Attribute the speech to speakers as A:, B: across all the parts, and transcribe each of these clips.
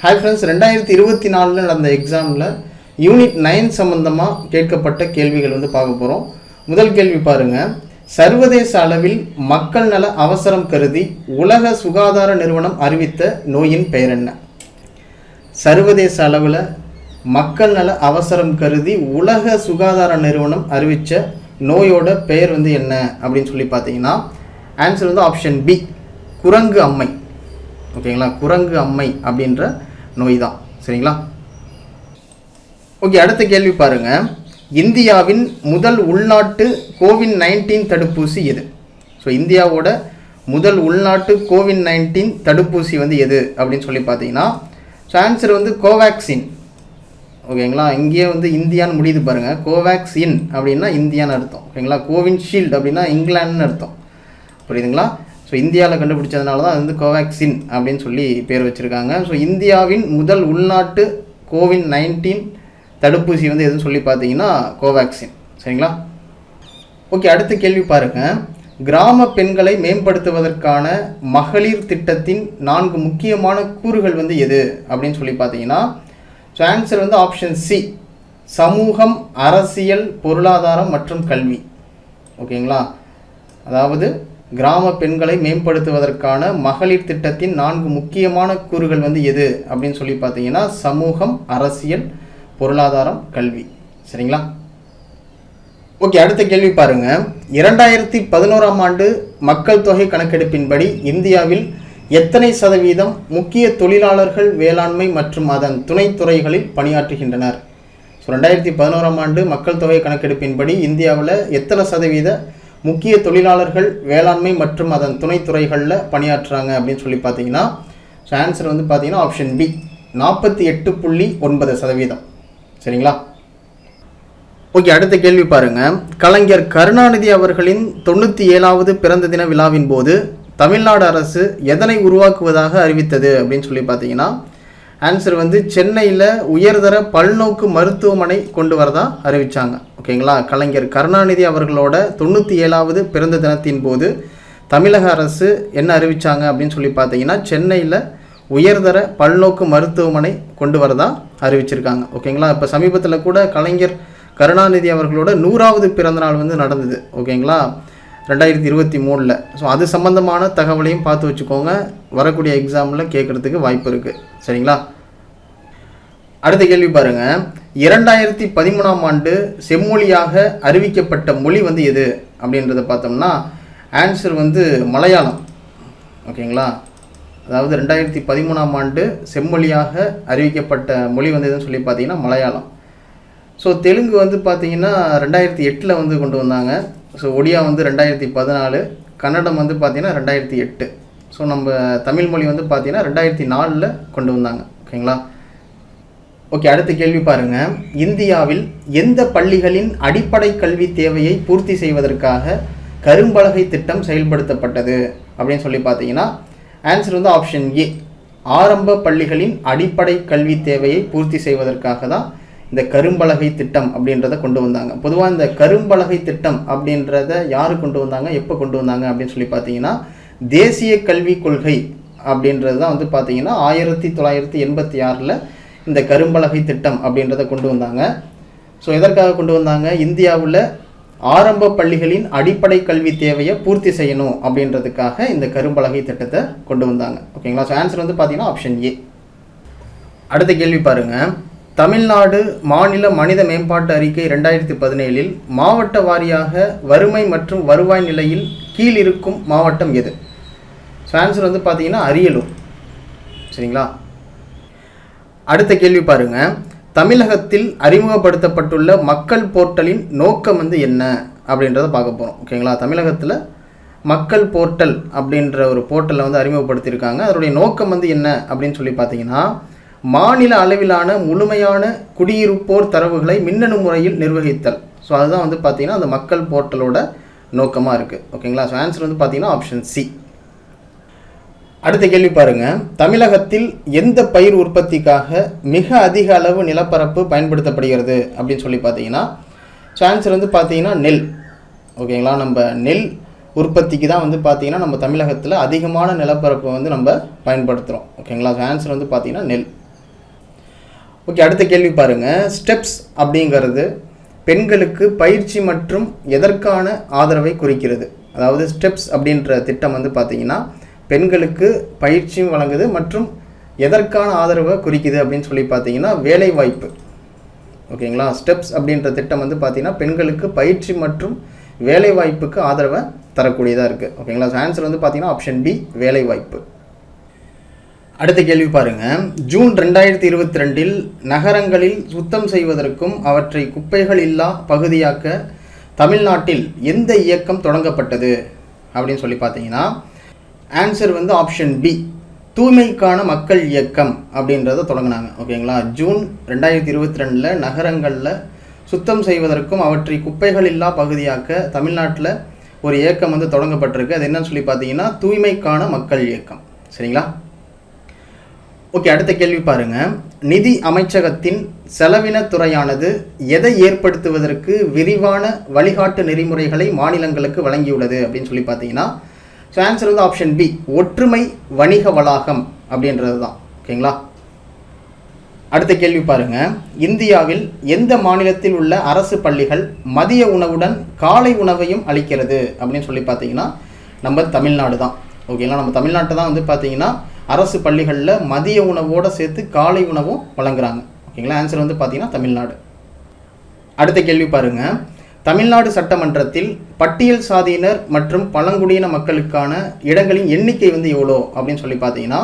A: Hi friends ரெண்டாயிரத்தி இருபத்தி நாலில் நடந்த எக்ஸாமில் யூனிட் நைன் சம்மந்தமாக கேட்கப்பட்ட கேள்விகள் வந்து பார்க்க போகிறோம் முதல் கேள்வி பாருங்கள் சர்வதேச அளவில் மக்கள் நல அவசரம் கருதி உலக சுகாதார நிறுவனம் அறிவித்த நோயின் பெயர் என்ன? சர்வதேச அளவில் மக்கள் நல அவசரம் கருதி உலக சுகாதார நிறுவனம் அறிவித்த நோயோட பெயர் வந்து என்ன? அப்படின்னு சொல்லி பார்த்தீங்கன்னா ஆன்சர் வந்து ஆப்ஷன் பி குரங்கு அம்மை. ஓகேங்களா? குரங்கு அம்மை அப்படின்ற நோய் தான் சரிங்களா? ஓகே அடுத்த கேள்வி பாருங்கள் இந்தியாவின் முதல் உள்நாட்டு கோவிட் நைன்டீன் தடுப்பூசி எது? ஸோ இந்தியாவோட முதல் உள்நாட்டு கோவிட் நைன்டீன் தடுப்பூசி வந்து எது அப்படின்னு சொல்லி பார்த்தீங்கன்னா ஸோ ஆன்சர் வந்து கோவேக்சின் ஓகேங்களா? இங்கேயே வந்து இந்தியான்னு முடியுது பாருங்கள் கோவேக்சின் அப்படின்னா இந்தியான்னு அர்த்தம். ஓகேங்களா? கோவின்ஷீல்டு அப்படின்னா இங்கிலாந்துன்னு அர்த்தம். புரியுதுங்களா? ஸோ இந்தியாவில் கண்டுபிடிச்சதுனால தான் அது வந்து கோவேக்சின் அப்படின்னு சொல்லி பேர் வச்சுருக்காங்க. ஸோ இந்தியாவின் முதல் உள்நாட்டு கோவிட் நைன்டீன் தடுப்பூசி வந்து எதுன்னு சொல்லி பார்த்தீங்கன்னா கோவேக்சின் சரிங்களா? ஓகே அடுத்த கேள்வி பாருங்கள் கிராம பெண்களை மேம்படுத்துவதற்கான மகளிர் திட்டத்தின் நான்கு முக்கியமான கூறுகள் வந்து எது அப்படின்னு சொல்லி பார்த்தீங்கன்னா ஸோ ஆன்சர் வந்து ஆப்ஷன் சி சமூகம் அரசியல் பொருளாதாரம் மற்றும் கல்வி. ஓகேங்களா? அதாவது கிராம பெண்களை மேம்படுத்துவதற்கான மகளிர் திட்டத்தின் நான்கு முக்கியமான கூறுகள் வந்து எது அப்படின்னு சொல்லி பார்த்தீங்கன்னா சமூகம் அரசியல் பொருளாதாரம் கல்வி. சரிங்களா? ஓகே அடுத்த கேள்வி பாருங்க. இரண்டாயிரத்தி பதினோராம் ஆண்டு மக்கள் தொகை கணக்கெடுப்பின்படி இந்தியாவில் எத்தனை சதவீதம் முக்கிய தொழிலாளர்கள் வேளாண்மை மற்றும் அதன் துணைத்துறைகளில் பணியாற்றுகின்றனர்? ஸோ ரெண்டாயிரத்தி பதினோராம் ஆண்டு மக்கள் தொகை கணக்கெடுப்பின்படி இந்தியாவில் எத்தனை சதவீத முக்கிய தொழிலாளர்கள் வேளாண்மை மற்றும் அதன் துணைத்துறைகளில் பணியாற்றுறாங்க அப்படின்னு சொல்லி பார்த்தீங்கன்னா ஸோ ஆன்சர் வந்து பார்த்தீங்கன்னா ஆப்ஷன் பி நாற்பத்தி எட்டு புள்ளி ஒன்பது சதவீதம். சரிங்களா? ஓகே அடுத்த கேள்வி பாருங்கள் கலைஞர் கருணாநிதி அவர்களின் தொண்ணூற்றி ஏழாவது பிறந்த தின விழாவின் போது தமிழ்நாடு அரசு எதனை உருவாக்குவதாக அறிவித்தது அப்படின்னு சொல்லி பார்த்தீங்கன்னா ஆன்சர் வந்து சென்னையில் உயர்தர பல்நோக்கு மருத்துவமனை கொண்டு வரதா அறிவித்தாங்க ஓகேங்களா? கலைஞர் கருணாநிதி அவர்களோட தொண்ணூற்றி ஏழாவது பிறந்த தினத்தின் போது தமிழக அரசு என்ன அறிவித்தாங்க அப்படின்னு சொல்லி பார்த்தீங்கன்னா சென்னையில் உயர்தர பல்நோக்கு மருத்துவமனை கொண்டு வரதா அறிவிச்சிருக்காங்க. ஓகேங்களா? இப்போ சமீபத்தில் கூட கலைஞர் கருணாநிதி அவர்களோட நூறாவது பிறந்தநாள் வந்து நடந்தது. ஓகேங்களா? ரெண்டாயிரத்தி இருபத்தி மூணில். ஸோ அது சம்மந்தமான தகவலையும் பார்த்து வச்சுக்கோங்க. வரக்கூடிய எக்ஸாமில் கேட்குறதுக்கு வாய்ப்பு இருக்குது சரிங்களா? அடுத்த கேள்வி பாருங்க. இரண்டாயிரத்தி பதிமூணாம் ஆண்டு செம்மொழியாக அறிவிக்கப்பட்ட மொழி வந்து எது? அப்படின்றத பார்த்தோம்னா ஆன்சர் வந்து மலையாளம். ஓகேங்களா? அதாவது ரெண்டாயிரத்தி பதிமூணாம் ஆண்டு செம்மொழியாக அறிவிக்கப்பட்ட மொழி வந்து எதுன்னு சொல்லி பார்த்தீங்கன்னா மலையாளம். ஸோ தெலுங்கு வந்து பார்த்தீங்கன்னா ரெண்டாயிரத்தி எட்டில் வந்து கொண்டு வந்தாங்க. ஸோ ஒடியா வந்து ரெண்டாயிரத்தி பதினாலு கன்னடம் வந்து பார்த்தீங்கன்னா ரெண்டாயிரத்தி எட்டு. ஸோ நம்ம தமிழ் மொழி வந்து பார்த்தீங்கன்னா ரெண்டாயிரத்தி நாலில் கொண்டு வந்தாங்க. ஓகேங்களா? ஓகே அடுத்த கேள்வி பாருங்க. இந்தியாவில் எந்த பள்ளிகளின் அடிப்படை கல்வி தேவையை பூர்த்தி செய்வதற்காக கரும்பலகை திட்டம் செயல்படுத்தப்பட்டது? அப்படின்னு சொல்லி பார்த்தீங்கன்னா ஆன்சர் வந்து ஆப்ஷன் ஏ ஆரம்ப பள்ளிகளின் அடிப்படை கல்வி தேவையை பூர்த்தி செய்வதற்காக தான் இந்த கரும்பலகை திட்டம் அப்படின்றத கொண்டு வந்தாங்க. பொதுவாக இந்த கரும்பலகை திட்டம் அப்படின்றத யார் கொண்டு வந்தாங்க? எப்போ கொண்டு வந்தாங்க? அப்படின்னு சொல்லி பார்த்தீங்கன்னா தேசிய கல்விக் கொள்கை அப்படின்றது தான் வந்து பார்த்தீங்கன்னா ஆயிரத்தி தொள்ளாயிரத்தி எண்பத்தி ஆறில் இந்த கரும்பலகை திட்டம் அப்படின்றத கொண்டு வந்தாங்க. ஸோ எதற்காக கொண்டு வந்தாங்க? இந்தியாவில் ஆரம்ப பள்ளிகளின் அடிப்படை கல்வி தேவையை பூர்த்தி செய்யணும் அப்படின்றதுக்காக இந்த கரும்பலகை திட்டத்தை கொண்டு வந்தாங்க. ஓகேங்களா ஸோ ஆன்சர் வந்து பார்த்தீங்கன்னா ஆப்ஷன் ஏ அடுத்த கேள்வி பாருங்கள் தமிழ்நாடு மாநில மனித மேம்பாட்டு அறிக்கை ரெண்டாயிரத்தி பதினேழில் மாவட்ட வாரியாக வறுமை மற்றும் வருவாய் நிலையில் கீழ் இருக்கும் மாவட்டம் எது? ஸோ ஆன்சர் வந்து பார்த்தீங்கன்னா அரியலூர். சரிங்களா? அடுத்த கேள்வி பாருங்க. தமிழகத்தில் அறிமுகப்படுத்தப்பட்டுள்ள மக்கள் போர்ட்டலின் நோக்கம் வந்து என்ன? அப்படின்றத பார்க்க போகிறோம் ஓகேங்களா தமிழகத்தில் மக்கள் போர்ட்டல் அப்படின்ற ஒரு போர்ட்டலை வந்து அறிமுகப்படுத்தியிருக்காங்க. அதனுடைய நோக்கம் வந்து என்ன அப்படின்னு சொல்லி பார்த்தீங்கன்னா மாநில அளவிலான முழுமையான குடியிருப்போர் தரவுகளை மின்னணு முறையில் நிர்வகித்தல். ஸோ அதுதான் வந்து பார்த்திங்கன்னா அந்த மக்கள் போர்ட்டலோட நோக்கமாக இருக்குது ஓகேங்களா ஸோ ஆன்சர் வந்து பார்த்திங்கன்னா ஆப்ஷன் சி அடுத்த கேள்வி பாருங்க. தமிழகத்தில் எந்த பயிர் உற்பத்திக்காக மிக அதிக அளவு நிலப்பரப்பு பயன்படுத்தப்படுகிறது அப்படின்னு சொல்லி பார்த்தீங்கன்னா சான்சர் வந்து பார்த்தீங்கன்னா நெல். ஓகேங்களா நம்ம நெல் உற்பத்திக்கு தான் வந்து பார்த்தீங்கன்னா நம்ம தமிழகத்தில் அதிகமான நிலப்பரப்பை வந்து நம்ம பயன்படுத்துகிறோம் ஓகேங்களா ஆன்சர் வந்து பார்த்தீங்கன்னா நெல். ஓகே அடுத்த கேள்வி பாருங்கள் ஸ்டெப்ஸ் அப்படிங்கிறது பெண்களுக்கு பயிற்சி மற்றும் எதற்கான ஆதரவை குறிக்கிறது. அதாவது ஸ்டெப்ஸ் அப்படின்ற திட்டம் வந்து பார்த்தீங்கன்னா பெண்களுக்கு பயிற்சியும் வழங்குது மற்றும் எதற்கான ஆதரவை குறிக்குது அப்படின்னு சொல்லி பார்த்தீங்கன்னா வேலைவாய்ப்பு. ஓகேங்களா? ஸ்டெப்ஸ் அப்படின்ற திட்டம் வந்து பார்த்தீங்கன்னா பெண்களுக்கு பயிற்சி மற்றும் வேலைவாய்ப்புக்கு ஆதரவை தரக்கூடியதாக இருக்குது ஓகேங்களா? ஆன்சர் வந்து பார்த்தீங்கன்னா ஆப்ஷன் பி வேலைவாய்ப்பு. அடுத்த கேள்வி பாருங்கள் ஜூன் ரெண்டாயிரத்தி இருபத்தி ரெண்டில் நகரங்களில் சுத்தம் செய்வதற்கும் அவற்றை குப்பைகள் இல்லா பகுதியாக்க தமிழ்நாட்டில் எந்த இயக்கம் தொடங்கப்பட்டது? அப்படின்னு சொல்லி பார்த்தீங்கன்னா ஆன்சர் வந்து ஆப்ஷன் பி தூய்மைக்கான மக்கள் இயக்கம் அப்படின்றத தொடங்கினாங்க. ஓகேங்களா ஜூன் ரெண்டாயிரத்தி இருபத்தி ரெண்டில் நகரங்களில் சுத்தம் செய்வதற்கும் அவற்றை குப்பைகள் இல்லா பகுதியாக்க தமிழ்நாட்டில் ஒரு இயக்கம் வந்து தொடங்கப்பட்டிருக்கு. அது என்னன்னு சொல்லி பார்த்தீங்கன்னா தூய்மைக்கான மக்கள் இயக்கம். சரிங்களா? ஓகே அடுத்த கேள்வி பாருங்க. நிதி அமைச்சகத்தின் செலவின துறையானது எதை ஏற்படுத்துவதற்கு விரிவான வழிகாட்டு நெறிமுறைகளை மாநிலங்களுக்கு வழங்கியுள்ளது அப்படின்னு சொல்லி பார்த்தீங்கன்னா ஸோ ஆன்சர் வந்து ஆப்ஷன் பி ஒற்றுமை வணிக வளாகம் அப்படின்றது தான் ஓகேங்களா? அடுத்த கேள்வி பாருங்க. இந்தியாவில் எந்த மாநிலத்தில் உள்ள அரசு பள்ளிகள் மதிய உணவுடன் காலை உணவையும் அளிக்கிறது அப்படின்னு சொல்லி பார்த்தீங்கன்னா நம்ம தமிழ்நாடு தான். ஓகேங்களா? நம்ம தமிழ்நாட்டை தான் வந்து பார்த்தீங்கன்னா அரசு பள்ளிகளில் மதிய உணவோடு சேர்த்து காலை உணவும் வழங்குறாங்க. ஓகேங்களா? ஆன்சர் வந்து பார்த்தீங்கன்னா தமிழ்நாடு. அடுத்த கேள்வி பாருங்கள் தமிழ்நாடு சட்டமன்றத்தில் பட்டியல் சாதியினர் மற்றும் பழங்குடியின மக்களுக்கான இடங்களின் எண்ணிக்கை வந்து எவ்வளோ அப்படின்னு சொல்லி பார்த்தீங்கன்னா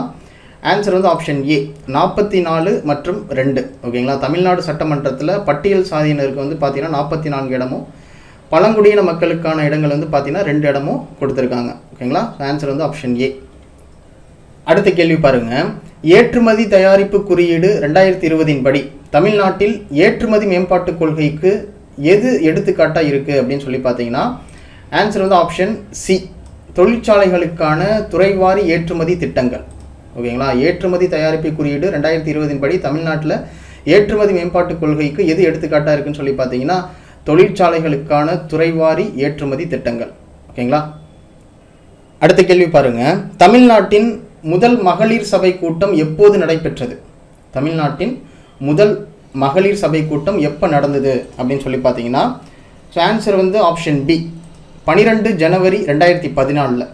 A: ஆன்சர் வந்து ஆப்ஷன் ஏ நாற்பத்தி நாலு மற்றும் ரெண்டு. ஓகேங்களா? தமிழ்நாடு சட்டமன்றத்தில் பட்டியல் சாதியினருக்கு வந்து பார்த்தீங்கன்னா நாற்பத்தி நான்கு இடமும் பழங்குடியின மக்களுக்கான இடங்கள் வந்து பார்த்தீங்கன்னா ரெண்டு இடமும் கொடுத்துருக்காங்க. ஓகேங்களா? ஆன்சர் வந்து ஆப்ஷன் ஏ அடுத்த கேள்வி பாருங்கள் ஏற்றுமதி தயாரிப்பு குறியீடு ரெண்டாயிரத்தி இருபதின் படி. தமிழ்நாட்டில் ஏற்றுமதி மேம்பாட்டு கொள்கைக்கு எது எடுத்துக்காட்டாக இருக்குது அப்படின்னு சொல்லி பார்த்தீங்கன்னா ஆன்சர் வந்து ஆப்ஷன் சி தொழிற்சாலைகளுக்கான துறைவாரி ஏற்றுமதி திட்டங்கள். ஓகேங்களா? ஏற்றுமதி தயாரிப்பு குறியீடு ரெண்டாயிரத்தி இருபதின் படி தமிழ்நாட்டில் ஏற்றுமதி மேம்பாட்டு கொள்கைக்கு எது எடுத்துக்காட்டாக இருக்குன்னு சொல்லி பார்த்தீங்கன்னா தொழிற்சாலைகளுக்கான துறைவாரி ஏற்றுமதி திட்டங்கள். ஓகேங்களா? அடுத்த கேள்வி பாருங்க. தமிழ்நாட்டின் முதல் மகளிர் சபை கூட்டம் எப்போது நடைபெற்றது? தமிழ்நாட்டின் முதல் மகளிர் சபை கூட்டம் எப்போ நடந்தது அப்படின்னு சொல்லி பார்த்தீங்கன்னா ஸோ ஆன்சர் வந்து ஆப்ஷன் பி பனிரெண்டு ஜனவரி ரெண்டாயிரத்தி பதினாலில்.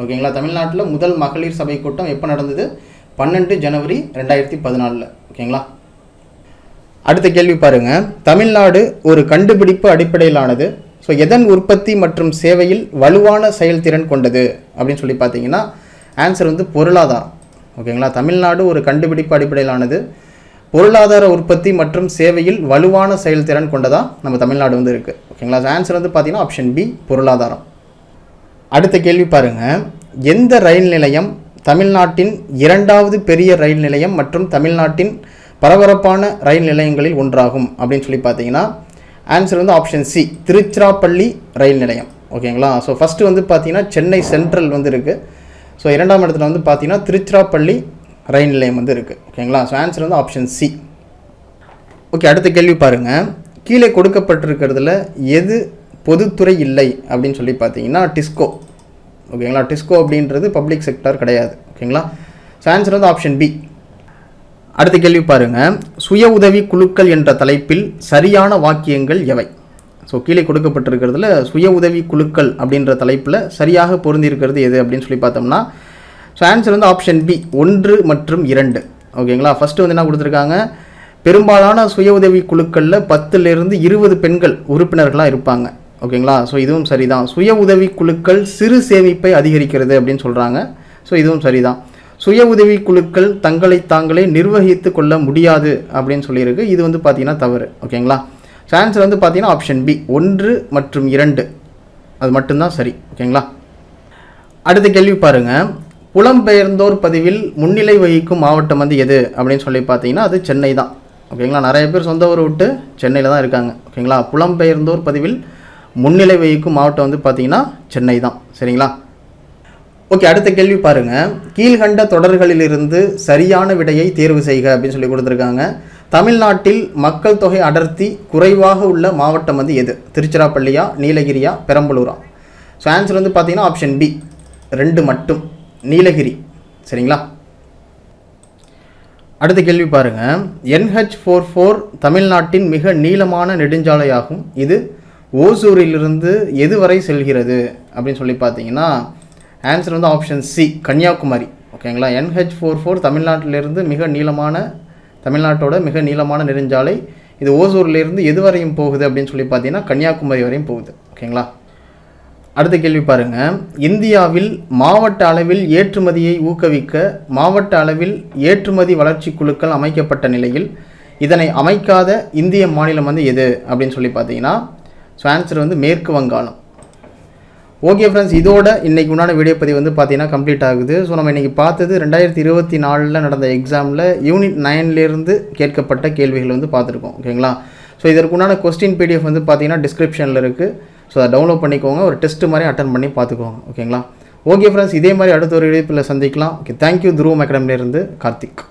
A: ஓகேங்களா? தமிழ்நாட்டில் முதல் மகளிர் சபை கூட்டம் எப்போ நடந்தது? பன்னெண்டு ஜனவரி ரெண்டாயிரத்தி பதினாலில். ஓகேங்களா? அடுத்த கேள்வி பாருங்கள் தமிழ்நாடு ஒரு கண்டுபிடிப்பு அடிப்படையிலானது. ஸோ எதன் உற்பத்தி மற்றும் சேவையில் வலுவான செயல்திறன் கொண்டது? அப்படின்னு சொல்லி பார்த்தீங்கன்னா ஆன்சர் வந்து பொருளாதாரம். ஓகேங்களா? தமிழ்நாடு ஒரு கண்டுபிடிப்பு அடிப்படையிலானது. பொருளாதார உற்பத்தி மற்றும் சேவையில் வலுவான செயல்திறன் கொண்டதாக நம்ம தமிழ்நாடு வந்து இருக்குது ஓகேங்களா? ஆன்சர் வந்து பார்த்திங்கன்னா ஆப்ஷன் பி பொருளாதாரம். அடுத்த கேள்வி பாருங்க. எந்த ரயில் நிலையம் தமிழ்நாட்டின் இரண்டாவது பெரிய ரயில் நிலையம் மற்றும் தமிழ்நாட்டின் பரபரப்பான ரயில் நிலையங்களில் ஒன்றாகும் அப்படின்னு சொல்லி பார்த்தீங்கன்னா ஆன்சர் வந்து ஆப்ஷன் சி திருச்சிராப்பள்ளி ரயில் நிலையம். ஓகேங்களா? ஸோ ஃபஸ்ட்டு வந்து பார்த்தீங்கன்னா சென்னை சென்ட்ரல் வந்து இருக்குது ஸோ இரண்டாம் இடத்துல வந்து பார்த்தீங்கன்னா திருச்சிராப்பள்ளி ரயின் நிலையம் வந்து இருக்குது ஓகேங்களா ஸோ ஆன்சர் வந்து ஆப்ஷன் சி ஓகே அடுத்த கேள்வி பாருங்கள் கீழே கொடுக்கப்பட்டிருக்கிறதுல எது பொதுத்துறை இல்லை அப்படின்னு சொல்லி பார்த்தீங்கன்னா டிஸ்கோ ஓகேங்களா டிஸ்கோ அப்படின்றது பப்ளிக் செக்டார் கிடையாது. ஓகேங்களா ஸோ ஆன்சர் வந்து ஆப்ஷன் பி அடுத்த கேள்வி பாருங்கள் சுய உதவி குழுக்கள் என்ற தலைப்பில் சரியான வாக்கியங்கள் எவை? ஸோ கீழே கொடுக்கப்பட்டிருக்கிறதுல சுய உதவி குழுக்கள் அப்படின்ற தலைப்பில் சரியாக பொருந்திருக்கிறது எது அப்படின்னு சொல்லி பார்த்தோம்னா ஸோ ஆன்சர் வந்து ஆப்ஷன் பி ஒன்று மற்றும் இரண்டு. ஓகேங்களா ஃபஸ்ட்டு வந்து என்ன கொடுத்துருக்காங்க? பெரும்பாலான சுய உதவி குழுக்களில் பத்துலேருந்து இருபது பெண்கள் உறுப்பினர்களாக இருப்பாங்க. ஓகேங்களா ஸோ இதுவும் சரிதான். சுய உதவி குழுக்கள் சிறு சேமிப்பை அதிகரிக்கிறது அப்படின்னு சொல்கிறாங்க ஸோ இதுவும் சரிதான். சுய உதவி குழுக்கள் தங்களை தாங்களே நிர்வகித்து கொள்ள முடியாது அப்படின்னு சொல்லியிருக்கு. இது வந்து பார்த்தீங்கன்னா தவறு. ஓகேங்களா ஸோ ஆன்சர் வந்து பார்த்தீங்கன்னா ஆப்ஷன் பி ஒன்று மற்றும் இரண்டு. அது மட்டும்தான் சரி. ஓகேங்களா அடுத்த கேள்வி பாருங்கள் புலம்பெயர்ந்தோர் பதிவில் முன்னிலை வகிக்கும் மாவட்டம் வந்து எது? அப்படின்னு சொல்லி பார்த்தீங்கன்னா அது சென்னை தான். ஓகேங்களா நிறைய பேர் சொந்த ஊர் விட்டு சென்னையில் தான் இருக்காங்க. ஓகேங்களா புலம்பெயர்ந்தோர் பதிவில் முன்னிலை வகிக்கும் மாவட்டம் வந்து பார்த்தீங்கன்னா சென்னை தான். சரிங்களா? ஓகே அடுத்த கேள்வி பாருங்கள் கீழ்கண்ட தொடர்களிலிருந்து சரியான விடையை தேர்வு செய்க அப்படின்னு சொல்லி கொடுத்துருக்காங்க. தமிழ்நாட்டில் மக்கள் தொகை அடர்த்தி குறைவாக உள்ள மாவட்டம் வந்து எது? திருச்சிராப்பள்ளியா நீலகிரியா பெரம்பலூரா? ஸோ ஆன்சர் வந்து பார்த்தீங்கன்னா ஆப்ஷன் பி ரெண்டு மட்டும். நீலகிரி. சரிங்களா? அடுத்த கேள்வி பாருங்கள் என்ஹெச் ஃபோர் ஃபோர் தமிழ்நாட்டின் மிக நீளமான நெடுஞ்சாலையாகும். இது ஓசூரிலிருந்து எது வரை செல்கிறது? அப்படின்னு சொல்லி பார்த்தீங்கன்னா ஆன்சர் வந்து ஆப்ஷன் சி கன்னியாகுமரி. ஓகேங்களா என்ஹெச் ஃபோர் ஃபோர் தமிழ்நாட்டிலிருந்து மிக நீளமான தமிழ்நாட்டோட மிக நீளமான நெடுஞ்சாலை. இது ஓசூர்லேருந்து எது வரையும் போகுது அப்படின்னு சொல்லி பார்த்தீங்கன்னா கன்னியாகுமரி வரையும் போகுது. ஓகேங்களா அடுத்த கேள்வி பாருங்க. இந்தியாவில் மாவட்ட அளவில் ஏற்றுமதியை ஊக்குவிக்க மாவட்ட அளவில் ஏற்றுமதி வளர்ச்சி குழுக்கள் அமைக்கப்பட்ட நிலையில் இதனை அமைக்காத இந்திய மாநிலம் வந்து எது? அப்படின்னு சொல்லி பார்த்தீங்கன்னா ஸோ ஆன்சர் வந்து மேற்கு வங்காளம். ஓகே ஃப்ரெண்ட்ஸ் இதோட இன்றைக்கி உண்டான வீடியோ பதிவு வந்து பார்த்தீங்கன்னா கம்ப்ளீட் ஆகுது. ஸோ நம்ம இன்னைக்கு பார்த்தது ரெண்டாயிரத்தி இருபத்தி நாலில் நடந்த எக்ஸாமில் யூனிட் நைன்லேருந்து கேட்கப்பட்ட கேள்விகள் வந்து பார்த்துருக்கோம். ஓகேங்களா ஸோ இதற்குண்டான கொஸ்டின் பிடிஎஃப் வந்து பார்த்தீங்கன்னா டிஸ்கிரிப்ஷனில் இருக்குது ஸோ அதை டவுன்லோட் பண்ணிக்கோங்க. ஒரு டெஸ்ட் மாதிரி அட்டன் பண்ணி பார்த்துக்கோங்க. ஓகேங்களா ஓகே ஃப்ரெண்ட்ஸ் இதே மாதிரி அடுத்த ஒரு இணைப்பில் சந்திக்கலாம். ஓகே தேங்க்யூ துருவம் அகாடமிலேருந்து கார்த்திக்.